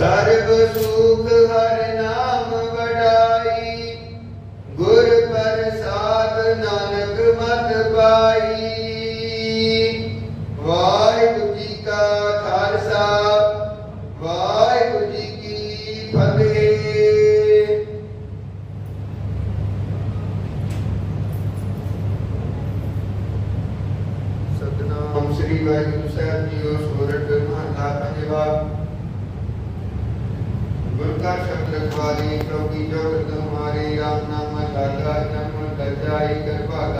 ਸਰਬ ਸੁਖ ਹਰ ਨਾਮ ਵਡਾਈ। ਗੁਰ ਪ੍ਰਸਾਦ ਨਾਨਕ ਮਤ ਪਾਈ। ਵਾਹਿਗੁਰੂ ਜੀ ਕਾ ਖਾਲਸਾ, ਵਾਹਿਗੁਰੂ ਜੀ ਕੀ ਫਤਿਹ। ਸਤਨਾਮ ਸ੍ਰੀ ਵਾਹਿਗੁਰੂ ਸਾਹਿਬ ਜੀਓ ਸੋਰਠ ਮਹਲਾ ਪੰਜਵਾ। ਗੁਰ ਕਾ ਸ਼ਬਦ ਰਖਵਾਲੀ ਪ੍ਰਭੂ ਕੀ ਜੋ ਕਰਤ ਹਮਾਰੇ ਰਾਮ ਨਾਮ ਲਾਗਾ ਜਨਮ ਲਜਾਈ ਕਿਰਪਾ